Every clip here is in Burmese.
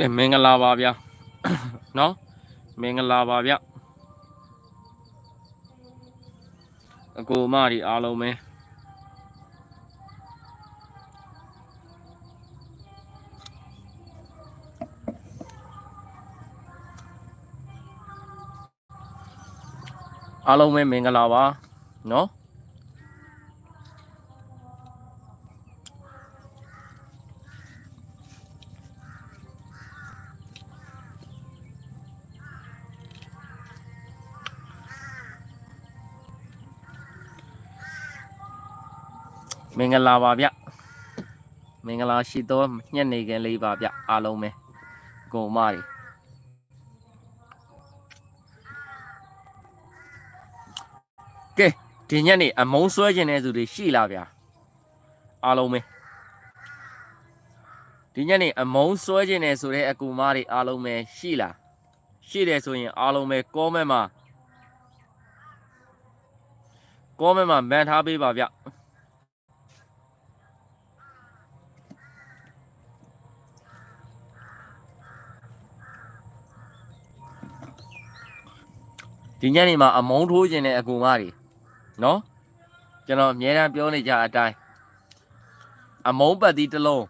ကဲမင်္ဂလာပါဗျာနော်မင်္ဂလာပါဗျအကိုအမဒီအားလုံးပဲအားလုံးပဲမင်္ဂလာပါနော် င်္ဂလာပါဗျမင်္ဂလာရှိသောညနေခင်းလေးပါဗျအားလုံးပဲအကိုအမဒီကဲဒီညနေအမုံဆွဲခြင်းတဲ့သူတွေရှိလားဗျာအားလုံးပဲဒီညနေအမုံဆွဲခြင်းတဲ့ဆိုတဲ့အကူမတွေအားလုံးပဲရှိလားရှိတယ်ဆိုရင်အားလုံးပဲကောမဲမှာကောမဲမှာမန်ထားပေးပါဗျ ဒီညနေမှာအမုန်းထိုးခြင်းတဲ့အကူမတွေနော်ကျွန်တော်အများအားပြောနေကြအတိုင်းအမုန်းပတ်သီးတစ်လုံး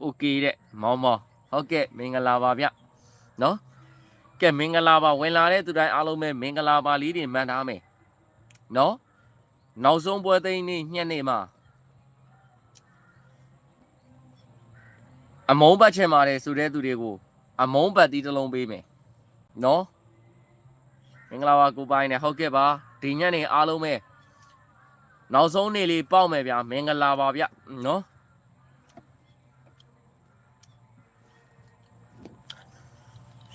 โอเคတဲ့မောင်မောင်ဟုတ်ကဲ့မင်္ဂလာပါဗျနော်ကဲမင်္ဂလာပါဝင်လာတဲ့သူတိုင်းအားလုံးပဲမင်္ဂလာပါလေးတွေမှန်ထားမယ်နော်နောက်ဆုံးပွဲသိမ်းနေ့ညနေမှာအမုန်းပတ်ချင်ပါတယ်ဆိုတဲ့သူတွေကိုအမုန်းပတ်သီးတစ်လုံးပေးမယ် နော်မင်္ဂလာပါကိုပိုင်းနဲ့ဟုတ်ကဲ့ပါဒီညနေအားလုံးပဲနောက်ဆုံးနေ့လေးပေါက်မယ်ဗျာမင်္ဂလာပါဗျနော်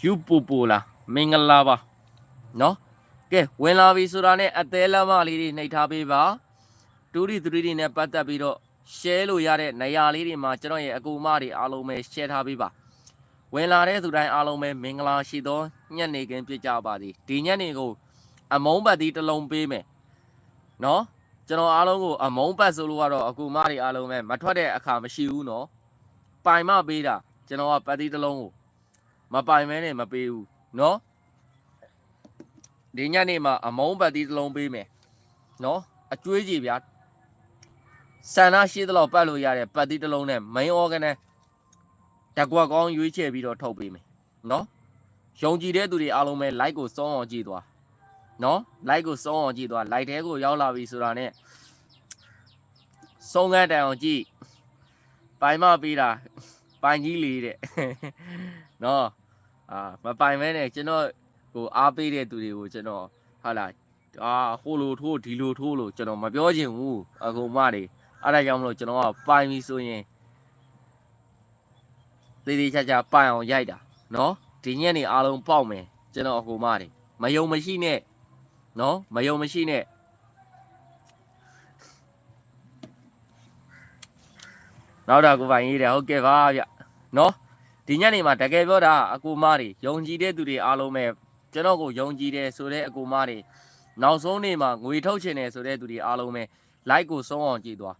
ယူပူပူလာမင်္ဂလာပါနော်ကဲဝင်လာပြီဆိုတာနဲ့အသေးလက်မလေးတွေနှိပ်ထားပေးပါတူရီတူရီနဲ့ပတ်သက်ပြီးတော့ share လို့ရတဲ့နေရာလေးတွေမှာကျွန်တော်ရဲ့အကူအမတွေအားလုံးပဲ share ထားပေးပါ ဝင်လာတဲ့သူတိုင်းအားလုံးပဲမင်္ဂလာရှိသောညနေခင်းဖြစ်ကြပါသည်ဒီညနေကို အမုံပတ်သီးတစ်လုံးပေးမယ်နော်ကျွန်တော်အားလုံးကိုအမုံပတ်ဆိုလို့ကတော့အကူမတွေအားလုံးပဲမထွက်တဲ့အခါမရှိဘူးနော်ပိုင်မပေးတာကျွန်တော်ကပတ်သီးတစ်လုံးကိုမပိုင်မဲနဲ့မပေးဘူးနော်ဒီညနေမှာအမုံပတ်သီးတစ်လုံးပေးမယ်နော်အကျွေးကြီးဗျာဆန္ဒရှိသလောက်ပတ်လို့ရတဲ့ပတ်သီးတစ်လုံးနဲ့ main organ နဲ့ တက်ကွက်ကောင်းရွေးချယ်ပြီးတော့ထုတ်ပေးမယ်နော်ယုံကြည်တဲ့သူတွေအားလုံးပဲ like ကိုစောင်းအောင်ကြည့်သွားနော် like ကိုစောင်းအောင်ကြည့်သွား like ထဲကိုရောက်လာပြီဆိုတာနဲ့ဆုံးကန်းတိုင်အောင်ကြည့်ပိုင်မပေးတာပိုင်ကြီးလေးတဲ့နော်အာမပိုင်မဲနဲ့ကျွန်တော်ကိုအားပေးတဲ့သူတွေကိုကျွန်တော်ဟာလာအာဟိုလိုထိုးဒီလိုထိုးလို့ကျွန်တော်မပြောချင်ဘူးအကုန်မတွေအဲ့ဒါကြောင့်မလို့ကျွန်တော်ကပိုင်ပြီဆိုရင် သေးသေးချာချာပိုင်အောင်ရိုက်တာနော်ဒီညက်နေအားလုံးပေါက်မယ်ကျွန်တော်အကူမတွေမယုံမရှိနဲ့နော်မယုံမရှိနဲ့နောက်တာကိုပိုင်ရေးတယ်ဟုတ်ကဲ့ပါဗျနော်ဒီညက်နေမှာတကယ်ပြောတာအကူမတွေယုံကြည်တဲ့သူတွေအားလုံးပဲကျွန်တော်ကိုယုံကြည်တယ်ဆိုတဲ့အကူမတွေနောက်ဆုံးနေ့မှာငွေထုတ်ချင်တယ်ဆိုတဲ့သူတွေအားလုံးပဲ like ကိုဆုံးအောင်ကြည့်သွား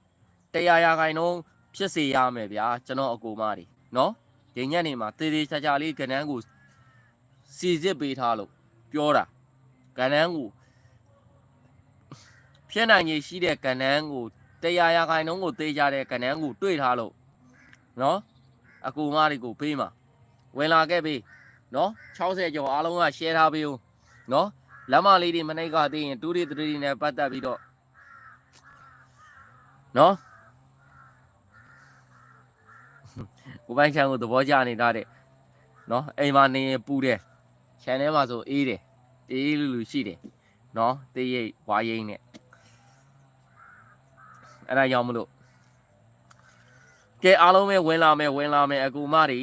တရားရာခိုင်နှုန်းဖြစ်စေရမယ်ဗျာကျွန်တော်အကူမတွေနော် ဒီညနေမှာတေးသေးချာချာလေးကဏ္ဍကိုစီစစ်ပေးထားလို့ပြောတာကဏ္ဍကိုဖြစ်နိုင်ရည်ရှိတဲ့ကဏ္ဍကိုတရားရာခိုင်နှုန်းကိုသေးကြတဲ့ကဏ္ဍကိုတွေ့ထားလို့နော်အကူမတွေကိုပေးမှာဝင်လာခဲ့ပြီနော်60ကျော်အားလုံးက share ထားပေးဦးနော်လက်မလေးတွေမနိုင်ကသေးရင်တူရီတူရီနဲ့ပတ်သက်ပြီးတော့နော် ကိုပိုင်းချန်ကိုသဘောကျနေတာတဲ့နော်အိမ်မှာနေရင်ပူတယ်ခြံထဲမှာဆိုအေးတယ်အေးလူလူရှိတယ်နော်တေးရိတ်ဝါရိတ်နဲ့အဲ့ဒါကြောင့်မလို့ကဲအားလုံးပဲဝင်လာမယ်ဝင်လာမယ်အကူမတွေ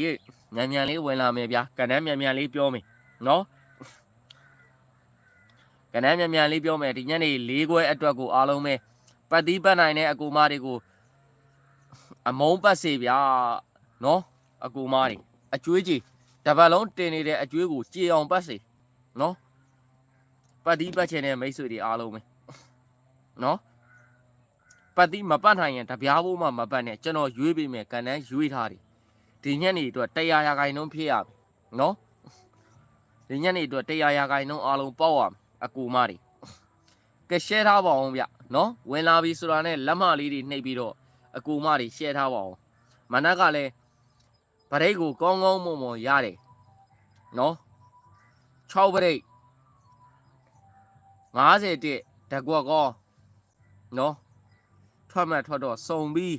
မြန်မြန်လေးဝင်လာမယ်ဗျာကဏ္ဍမြန်မြန်လေးပြောမယ်နော်ကဏ္ဍမြန်မြန်လေးပြောမယ်ဒီညနေ၄ခွဲအတွက်ကိုအားလုံးပဲပတ်သီးပတ်နိုင်တဲ့အကူမတွေကိုအမုံပတ်စေဗျာ နော်အကူမားတွေအကျွေးကြီးတပတ်လုံးတင်နေတဲ့အကျွေးကိုကြေအောင်ပတ်စေနော်ပတ်တီးပတ်ချင်တဲ့မိတ်ဆွေတွေအားလုံးပဲနော်ပတ်တီးမပတ်နိုင်ရင်တပြားဖို့မှမပတ်နဲ့ကျွန်တော်ရွေးပေးမယ်ကန်တန်းရွေးထားတယ်ဒီညက်နေအတွက်100ရာခိုင်နှုန်းဖြစ်ရမယ်နော်ဒီညက်နေအတွက်100ရာခိုင်နှုန်းအားလုံးပေါက်ရမယ်အကူမတွေကဲ share ထားပါအောင်ဗျနော်ဝင်လာပြီဆိုတာနဲ့လက်မလေးတွေနှိပ်ပြီးတော့အကူမတွေ share ထားပါအောင်မနက်ကလည်း ဗရိတ်ကိုကောင်းကောင်းမွန်မွန်ရတယ်နော်6ဗရိတ်50တက်ဓကွက်ကောနော်ထွက်မှထွက်တော့စုံပြီး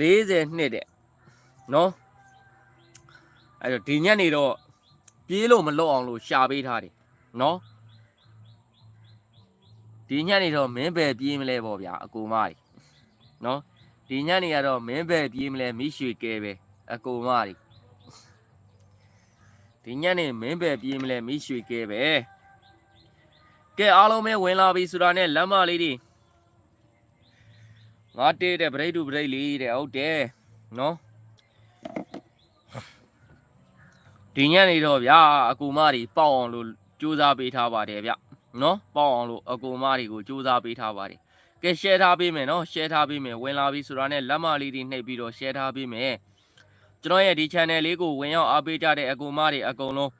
40နှစ်တဲ့နော်အဲ့တော့ဒီညက်နေတော့ပြေးလို့မလွတ်အောင်လို့ရှာပေးထားတယ်နော်ဒီညက်နေတော့မင်းပဲပြေးမလဲပေါ့ဗျာအကူမကြီးနော် ဒီညက်နေကတော့မင်းပဲပြေးမလဲမိရွှေကဲပဲအကူမကြီးဒီညက်နေမင်းပဲပြေးမလဲမိရွှေကဲပဲကဲအားလုံးပဲဝင်လာပြီဆိုတာနဲ့လမ်းမလေးတွေငါတေးတဲ့ဗရိတ်တူဗရိတ်လေးတဲ့ဟုတ်တယ်နော်ဒီညနေတော့ဗျာအကူမတွေပေါက်အောင်လို့ကြိုးစားပေးထားပါတယ်ဗျနော်ပေါက်အောင်လို့အကူမတွေကိုကြိုးစားပေးထားပါတယ် ကဲ share ထားပေးမယ်နော် share ထားပေးမယ်ဝင်လာပြီဆိုတာနဲ့လက်မလေးတွေနှိပ်ပြီးတော့ share ထားပေးမယ်ကျွန်တော်ရဲ့ဒီ channel လေးကိုဝင်ရောက်အားပေးကြတဲ့အကူမတွေအကုန်လုံး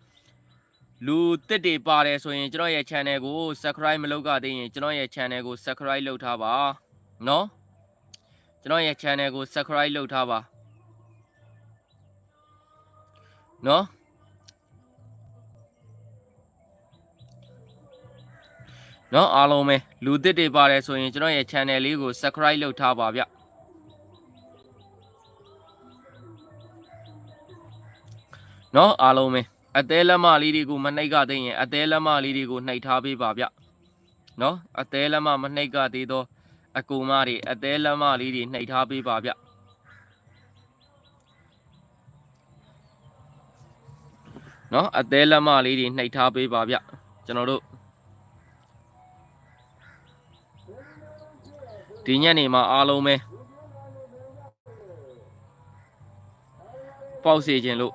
လူတစ်တွေပါတယ်ဆိုရင်ကျွန်တော်ရဲ့ channel ကို subscribe မလုပ်ကြသေးရင်ကျွန်တော်ရဲ့ channel ကို subscribe လုပ်ထားပါနော်ကျွန်တော်ရဲ့ channel ကို subscribe လုပ်ထားပါနော် နော်အားလုံးပဲလူတစ်တွေပါတယ်ဆိုရင်ကျွန်တော်ရဲ့ channel လေးကို subscribe လုပ်ထားပါဗျနော်အားလုံးပဲအသေးလက်မလေးတွေကိုမနှိပ်ကသေးရင်အသေးလက်မလေးတွေကိုနှိပ်ထားပေးပါဗျနော်အသေးလက်မမနှိပ်ကသေးတော့အကူမတွေအသေးလက်မလေးတွေနှိပ်ထားပေးပါဗျနော်အသေးလက်မလေးတွေနှိပ်ထားပေးပါဗျကျွန်တော်တို့ ဒီညနေမှာအားလုံးပဲပေါက်စေခြင်းလို့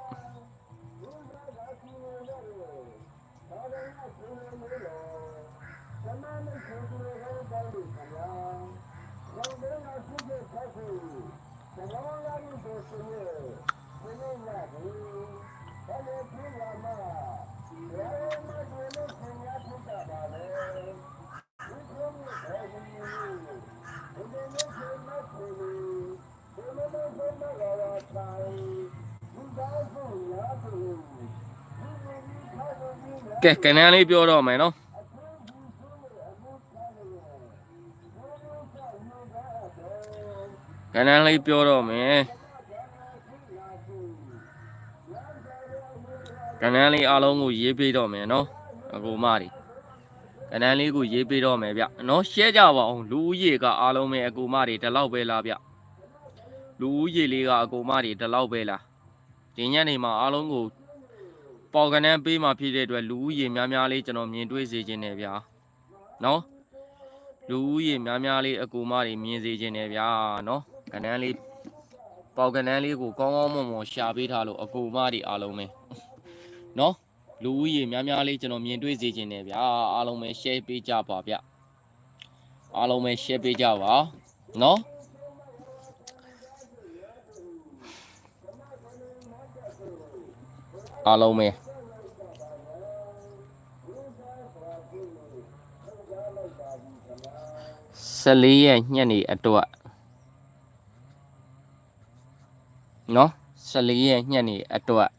ကဲကနန်းလေးပြောတော့မယ်နော်ကနန်းလေးပြောတော့မယ်ကနန်းလေးအားလုံးကိုရေးပေးတော့မယ်နော်အကူမတွေ ကနန်းလေးကိုရေးပေးတော့မယ်ဗျနော်ရှဲကြပါအောင်လူဦးရေကအားလုံးပဲအကူမတွေဒီလောက်ပဲလားဗျလူဦးရေလေးကအကူမတွေဒီလောက်ပဲလားဒီညနေမှာအားလုံးကိုပေါ်ကနန်းပေးမှဖြစ်တဲ့အတွက်လူဦးရေများများလေးကျွန်တော်မြင်တွေ့စေခြင်းနဲ့ဗျာနော်လူဦးရေများများလေးအကူမတွေမြင်စေခြင်းနဲ့ဗျာနော်ကနန်းလေးပေါ်ကနန်းလေးကိုကောင်းကောင်းမွန်မွန်ရှာပေးထားလို့အကူမတွေအားလုံးပဲနော် လူဦးရေများများလေးကျွန်တော်မြင်တွေ့စေခြင်းနဲ့ဗျာအားလုံးပဲ share ပေးကြပါဗျအားလုံးပဲ share ပေးကြပါနော်အားလုံးပဲ14ရက်ညနေအတွက်နော်14ရက်ညနေအတွက်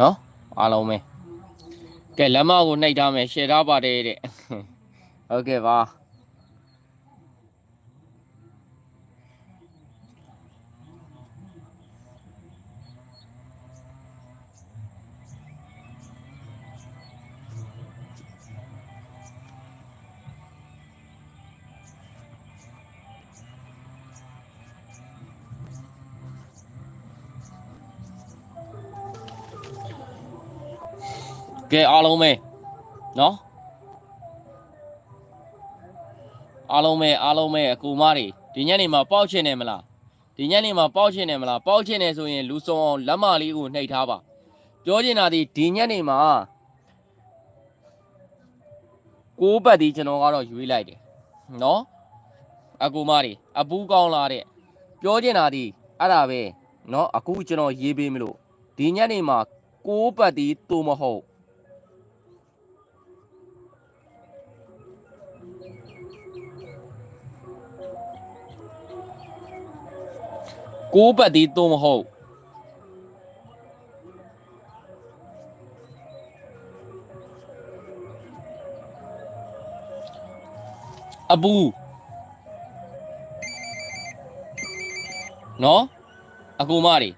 နော်အားလုံးပဲကဲလက်မကိုနှိပ်ထားမယ်ရှယ်ထားပါတယ်တဲ့ဟုတ်ကဲ့ပါ ကဲအားလုံးပဲနော်အားလုံးပဲအားလုံးပဲအကူမတွေဒီညနေမှာပေါက်ချင်တယ်မလားဒီညနေမှာပေါက်ချင်တယ်မလားပေါက်ချင်တယ်ဆိုရင်လူစုံအောင်လက်မလေးကိုနှိပ်ထားပါပြောချင်တာဒီဒီညနေမှာကိုးပတ်ဒီကျွန်တော်ကတော့ရွေးလိုက်တယ်နော်အကူမတွေအပူးကောင်းလာတဲ့ပြောချင်တာဒီအဲ့ဒါပဲနော်အခုကျွန်တော်ရေးပေးမလို့ဒီညနေမှာကိုးပတ်ဒီတူမဟုတ် ကိုးပတ်သေးတော့မဟုတ်အပူနော်အကူမတွေ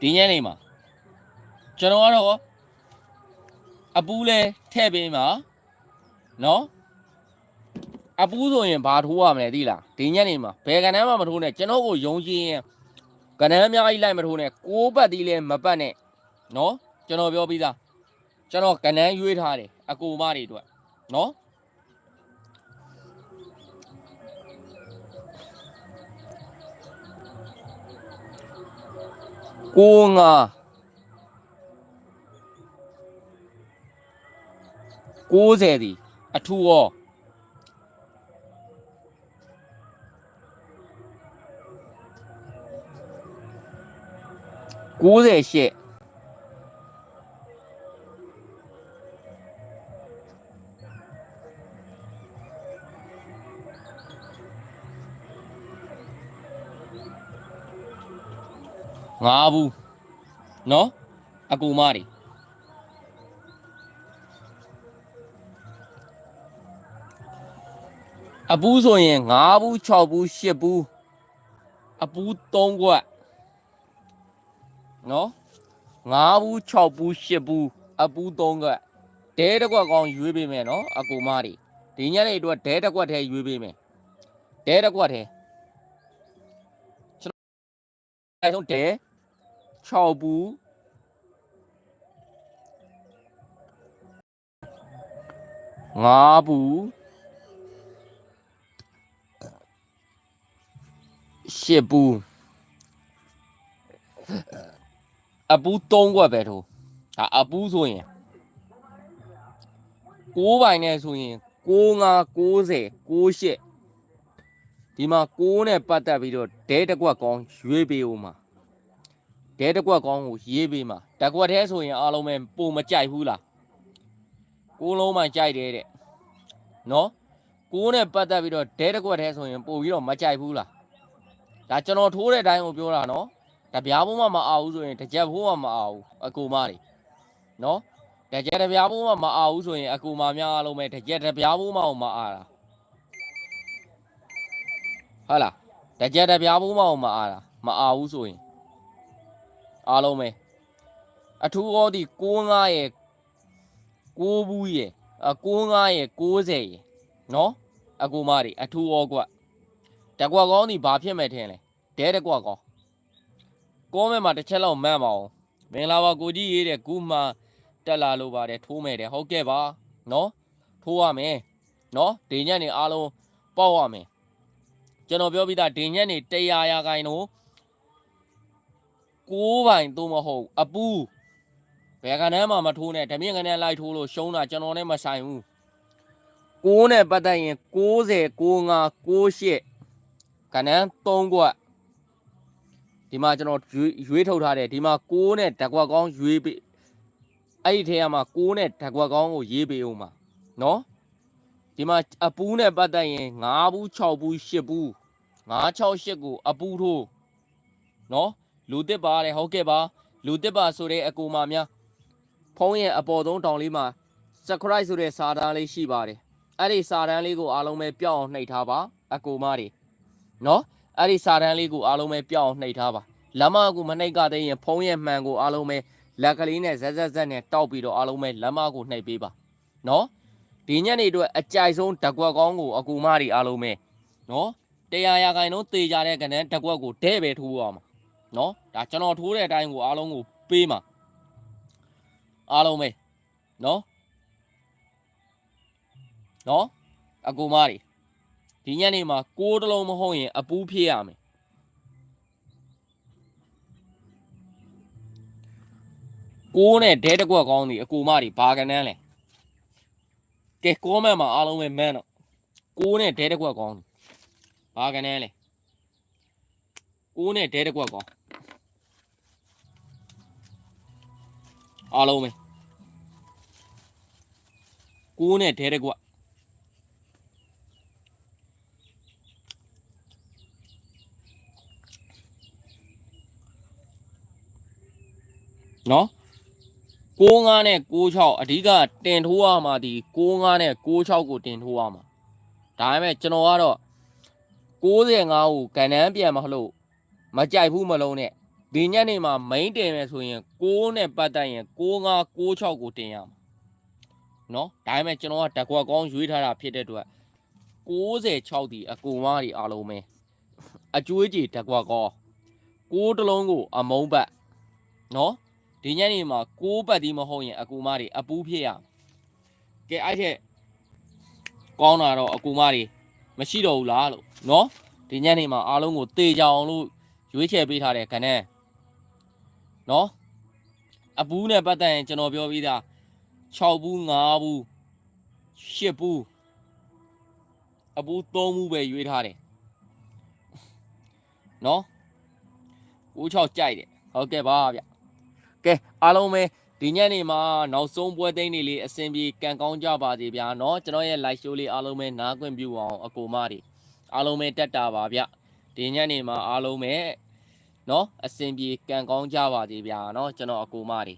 ဒီညနေမှာကျွန်တော်ကတော့အပူလဲထည့်ပေးမှာနော် အပူးဆိုရင်ဘာထိုးရမလဲသိလားဒီညနေမှာဘယ်ကဏ္ဍမှမထိုးနဲ့ကျွန်တော်ကိုယုံကြည်ရင်ကဏ္ဍအများကြီးလိုက်မထိုးနဲ့ကိုးပတ်သီးလဲမပတ်နဲ့နော်ကျွန်တော်ပြောပြီးသားကျွန်တော်ကဏ္ဍရွေးထားတယ်အကူမတွေအတွက်နော်ကိုငါ90ဒီအထူရော 98ငါဘူးနော်အကူမတွေအပူးဆိုရင်5ဘူး6ဘူး8ဘူးအပူး3ခွက် နော်၅ဘူး6ဘူး10ဘူးအပူး3ကဒဲတစ်ကွက်ကောင်းရွေးပေးမယ်နော်အကူမတွေဒီညနေအတွက်ဒဲတစ်ကွက်ထဲရွေးပေးမယ်ဒဲတစ်ကွက်ထဲကျွန်တော်အဲဆုံးဒဲ6ဘူး၅ဘူး10ဘူး အပူး3ခွက်ပဲထိုးဒါအပူးဆိုရင်6ပိုင်နဲ့ဆိုရင်65 90 68ဒီမှာ6နဲ့ပတ်သက်ပြီးတော့ဒဲတစ်ကွက်ကောင်းရွေးပေးဦးမှာဒဲတစ်ကွက်ကောင်းကိုရေးပေးမှာတစ်ကွက်တည်းဆိုရင်အားလုံးပဲပုံမကြိုက်ဘူးလားကိုးလုံးမှကြိုက်တယ်တဲ့နော်ကိုးနဲ့ပတ်သက်ပြီးတော့ဒဲတစ်ကွက်တည်းဆိုရင်ပို့ပြီးတော့မကြိုက်ဘူးလားဒါကျွန်တော်ထိုးတဲ့အတိုင်းကိုပြောတာနော် တပြားဘုံမှမအောင်ဘူးဆိုရင်တစ်ချက်ဘုံမှမအောင်ဘူးအကူမတွေနော်တစ်ချက်တစ်ပြားဘုံမှမအောင်ဘူးဆိုရင်အကူမများအားလုံးပဲတစ်ချက်တစ်ပြားဘုံမှမအားတာဟုတ်လားတစ်ချက်တစ်ပြားဘုံမှမအားတာမအားဘူးဆိုရင်အားလုံးပဲအထူးဟောဒီ65ရဲ့6ဘူးရဲ့အ65ရဲ့60ရဲ့နော်အကူမတွေအထူးဟောကွက်တကွက်ကောင်းဒီဘာဖြစ်မဲ့ထင်လဲဒဲတကွက်ကောင်း ကောမဲမှာတစ်ချက်လောက်မှတ်ပါအောင်မင်္ဂလာပါကိုကြီးရေးတဲ့ကူမှတက်လာလို့ပါတယ်ထိုးမယ်တဲ့ဟုတ်ကဲ့ပါနော်ထိုးရမယ်နော်ဒီညက်နေအားလုံးပေါက်ရမယ်ကျွန်တော်ပြောပြီးသားဒီညက်နေ100ရာခိုင်တော့6ပိုင်သို့မဟုတ်အပူဘယ်ကနန်းမှမထိုးနဲ့ဓမြင့်ကနန်းလိုက်ထိုးလို့ရှုံးတာကျွန်တော်နဲ့မဆိုင်ဘူး6နဲ့ပတ်သက်ရင်60 65 68ကနန်း3ခွက် ဒီမှာကျွန်တော်ရွေးရွေးထုတ်ထားတယ်ဒီမှာ6နဲ့ဓကွက်ကောင်းရွေးပေးအဲ့ဒီထဲမှာ6နဲ့ဓကွက်ကောင်းကိုရေးပေးအောင်ပါနော်ဒီမှာအပူးနဲ့ပတ်သက်ရင်5ဘူး6ဘူး10ဘူး5 6 8ကိုအပူးထိုးနော်လူတစ်ပါတဲ့ဟုတ်ကဲ့ပါလူတစ်ပါဆိုတဲ့အကူမများဖုံးရဲ့အပေါ်သုံးတောင်လေးမှာ subscribe ဆိုတဲ့စာတန်းလေးရှိပါတယ်အဲ့ဒီစာတန်းလေးကိုအားလုံးပဲပြောင်းအောင်နှိပ်ထားပါအကူမတွေနော် အဲ့ဒီစာတန်းလေးကိုအားလုံးပဲပြောင်းအောင်နှိပ်ထားပါလက်မကိုမနှိပ်ကသေးရင်ဖုံးရဲ့မှန်ကိုအားလုံးပဲလက်ကလေးနဲ့ဇက်ဇက်ဇက်နဲ့တောက်ပြီးတော့အားလုံးပဲလက်မကိုနှိပ်ပေးပါနော်ဒီညနေအတွက်အကြိုက်ဆုံးဓကွက်ကောင်းကိုအကူမတွေအားလုံးပဲနော်တရားရာခိုင်နှုန်းတေကြတဲ့ကဏ္ဍဓကွက်ကိုတဲ့ပဲထိုးရမှာနော်ဒါကျွန်တော်ထိုးတဲ့အတိုင်းကိုအားလုံးကိုပေးမှာအားလုံးပဲနော်နော်အကူမတွေ ဒီညနေမှာကိုးတလုံးမဟုတ်ရင် အပူးဖြစ်ရမယ်ကိုးနဲ့ဒဲတစ်ကွက်ကောင်းစီအကူမတွေဘာကနန်းလဲကဲကောမန့်မှာအားလုံးပဲမန်းတော့ကိုးနဲ့ဒဲတစ်ကွက်ကောင်းစီဘာကနန်းလဲကိုးနဲ့ဒဲတစ်ကွက်ကောင်းအားလုံးပဲကိုးနဲ့ဒဲတစ်ကွက် နော်65နဲ့66အဓိကတင်ထိုးရမှာဒီ65နဲ့66ကိုတင်ထိုးရမှာဒါပေမဲ့ကျွန်တော်ကတော့65ကိုကန်နန်းပြန်မလို့မကြိုက်ဘူးမလုံးနဲ့ဒီညနေမှာ main တင်မယ်ဆိုရင်6နဲ့ပတ်သက်ရင်65 66ကိုတင်ရမှာနော်ဒါပေမဲ့ကျွန်တော်ကတကွက်ကောင်းရွေးထားတာဖြစ်တဲ့အတွက်66ဒီအကူမတွေအားလုံးပဲအကျွေးကြီးတကွက်ကော6တလုံးကို အမုံဘတ်နော် ဒီညနေမှာကိုးပတ်ဒီမဟုတ်ရင်အကူမတွေအပူးဖြစ်ရမယ်ကဲအဲ့ထက်ကောင်းတာတော့အကူမတွေမရှိတော့ဘူးလားလို့နော်ဒီညနေမှာအားလုံးကိုတေချအောင်လို့ရွေးချယ်ပေးထားတဲ့ခဏနော်အပူးနဲ့ပတ်သက်ရင်ကျွန်တော်ပြောပြီးသား6ဘူး5ဘူး10ဘူးအပူး3ဘူးပဲရွေးထားတယ်နော်96ကြိုက်တယ်ဟုတ်ကဲ့ပါဗျ ကဲအားလုံးပဲဒီညနေမှာနောက်ဆုံးပွဲသိမ်းတွေလေးအဆင်ပြေကန်ကောင်းကြပါစေဗျာเนาะကျွန်တော်ရဲ့ live show လေးအားလုံးပဲနားခွင့်ပြုအောင်အကိုမတွေအားလုံးပဲတက်တာပါဗျဒီညနေမှာအားလုံးပဲเนาะအဆင်ပြေကန်ကောင်းကြပါစေဗျာเนาะကျွန်တော်အကိုမတွေ